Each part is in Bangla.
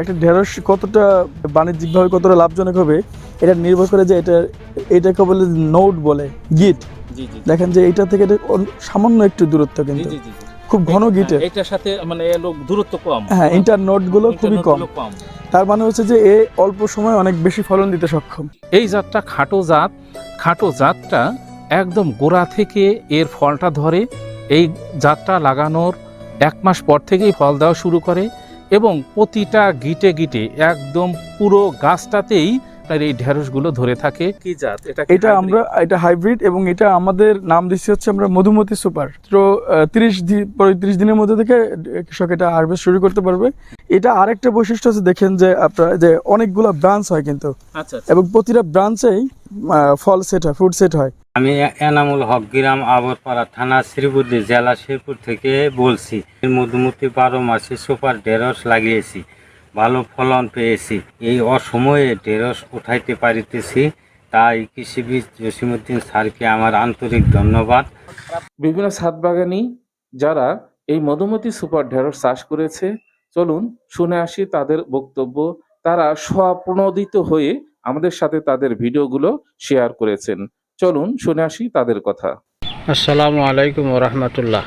একটা ঢেঁড়স কতটা বাণিজ্যিকভাবে কতটা লাভজনক হবে এটা নির্ভর করে যে এটা এটাকে বলে নোট বলে গিট। জি জি দেখেন যে এটা থেকে এটা সামান্য একটু দূরত্ব কিন্তু। খুব ঘন গিটে। হ্যাঁ, এটার সাথে মানে দূরত্ব কম। হ্যাঁ ইন্টার নোটগুলো খুবই কম। তার মানে হচ্ছে যে এ অল্প সময় অনেক বেশি ফলন দিতে সক্ষম। এই জাতটা খাটো জাত খাটো জাতটা একদম গোড়া থেকে এর ফলটা ধরে এই জাতটা লাগানোর এক মাস পর থেকেই ফল দেওয়া শুরু করে। এবং প্রতিটা গিটে গিটে একদম পুরো গাছটাতেই তার এই ঢেঁড়সগুলো ধরে থাকে। কি জাত? এটা এটা আমরা এটা হাইব্রিড এবং এটা আমাদের নাম দিচ্ছি হচ্ছে আমরা মধুমতি সুপার। তো তিরিশ দিন পঁয়ত্রিশ দিনের মধ্যে থেকে কৃষক এটা হারভেস্ট শুরু করতে পারবে। এটা আরেকটা বৈশিষ্ট্য আছে দেখেন যে আপনার যে অনেকগুলো ব্রাঞ্চ হয় কিন্তু। আচ্ছা আচ্ছা। এবং প্রতিটা ব্রাঞ্চেই ফল সেট হয় ফ্রুট সেট হয়। আমি এনামুল হক গ্রাম আবরপাড়া থানা শ্রীবুদ্ধি জেলা শেরপুর থেকে বলছি মধুমতি বারো মাসে সুপার ঢেঁড়স লাগিয়েছি। ভালো ফলন পেয়েছি। এই অসময়ে ঢেঁড়স উঠাইতে পারিতেছি তাই কৃষিবিদ জসিমুদ্দিন স্যারকে আমার আন্তরিক ধন্যবাদ। বিভিন্ন ছাদ বাগানি যারা এই মধুমতি সুপার ঢেঁড়স চাষ করেছে চলুন শুনে আসি তাদের বক্তব্য। তারা স্বপ্রণোদিত হয়ে আমাদের সাথে তাদের ভিডিওগুলো শেয়ার করেছেন। চলুন শুনে আসি তাদের কথা। আসসালামু আলাইকুম রহমতুল্লাহ।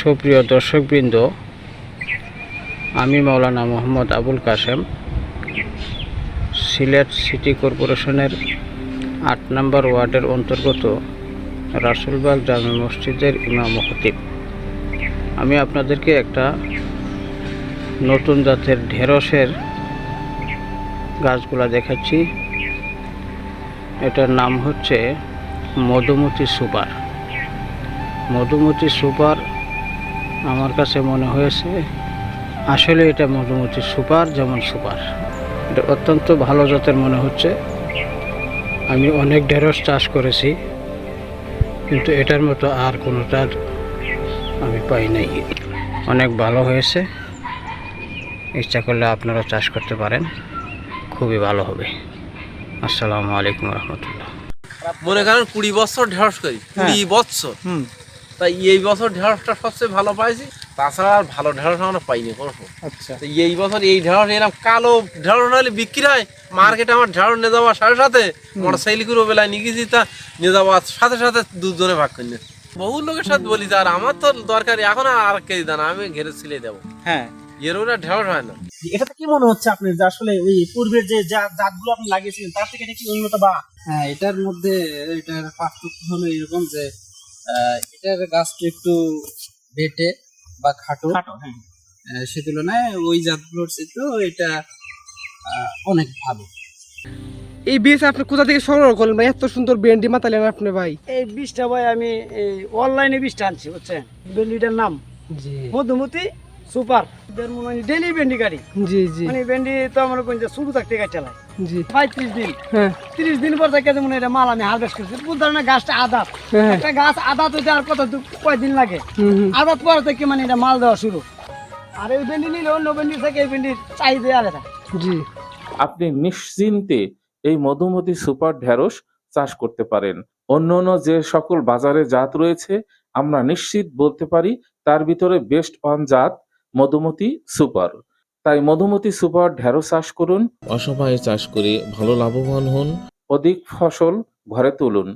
সুপ্রিয় দর্শকবৃন্দ আমি মাওলানা মোহাম্মদ আবুল কাসেম সিলেট সিটি কর্পোরেশনের আট নম্বর ওয়ার্ডের অন্তর্গত রাসুলবাগ জামে মসজিদের ইমাম খতিব। আমি আপনাদেরকে একটা নতুন জাতের ঢেঁড়সের গাছগুলা দেখাচ্ছি। এটার নাম হচ্ছে মধুমতি সুপার। মধুমতি সুপার আমার কাছে মনে হয়েছে আসলে এটা মোটামুটি সুপার যেমন সুপার। এটা অত্যন্ত ভালো জাতের মনে হচ্ছে। আমি অনেক ঢেঁড়স চাষ করেছি কিন্তু এটার মতো আর কোনোটার আমি পাই নাই। অনেক ভালো হয়েছে। ইচ্ছা করলে আপনারা চাষ করতে পারেন। খুবই ভালো হবে। আসসালামু আলাইকুম রহমতুল্লাহ। মনে করেন কুড়ি বছর ঢেঁড়স করি। কুড়ি বছর। হুম। তাই এই বছর ঢেঁড়সটা সবচেয়ে ভালো পাইছি। তাছাড়া আর ভালো ঢেঁড়স আমরা পাইনি কোনো আচ্ছা। তো এই বছর এই ঢেঁড়স এরকম কালো ঢেঁড়স নাহলে বিক্রি হয় মার্কেটে আমার ঢেঁড়স নিয়ে যাওয়ার সাথে সাথে মোটর সাইকেল করে বেলায় নিয়ে গেছি তা নিয়ে যাওয়ার সাথে সাথে দুজনে ভাগ করে বহু লোকের সাথে বলি আর আমার তো দরকার এখন আর কেজি দানা আমি ঘেরে ছিলে দেবো। হ্যাঁ। এর ওরা ঢেঁড়স হয় না। এটাতে কি মনে হচ্ছে আপনার যে আসলে ওই পূর্বের যে জাতগুলো আপনি লাগিয়েছিলেন তার থেকে এটা কি উন্নত বা? হ্যাঁ এটার মধ্যে এটার পার্থক্য হলো এরকম যে এটার গাছটা একটু বেটে বা খাটো। খাটো হ্যাঁ। সে তুলনায় ওই জাতগুলোর চেয়েও এটা আহ, অনেক ভালো। এই বীজ আপনি কোথা থেকে সংগ্রহ করলেন ভাই? এত সুন্দর বেন্ডি মাতালেন আপনি ভাই। এই বীজটা ভাই আমি এই অনলাইনে বীজটা আনছি বুঝছেন? ভেন্ডিটার নাম। জি। মধুমতি সুপার। মানে ডেলি ভেন্ডি গাড়ি। জি জি। মানে ভেন্ডি তো আমার কোন শুরু থাকতে গাছ চালাই জি। পঁয়ত্রিশ দিন। হ্যাঁ। তিরিশ দিন পর থেকে যেমন এটা মাল আমি হারভেস্ট করছি। বুঝতে না গাছটা আদাত। হ্যাঁ। একটা গাছ আদাত হইতে আর কত কয়দিন লাগে। আদাত পর থেকে মানে এটা মাল দেওয়া শুরু। আর এই ভেন্ডি নিলে অন্য ভেন্ডি থেকে এই ভেন্ডির চাহিদা আলাদা। জি। আপনি নিশ্চিন্তে এই মধুমতি সুপার ঢেঁড়স চাষ করতে পারেন। অন্য অন্য যে সকল বাজারে জাত রয়েছে আমরা নিশ্চিত বলতে পারি তার ভিতরে বেস্ট ওয়ান জাত মধুমতি সুপার। তাই মধুমতি সুপার ঢেঁড়স চাষ করুন। অসময়ে চাষ করে ভালো লাভবান হন। অধিক ফসল ঘরে তুলুন।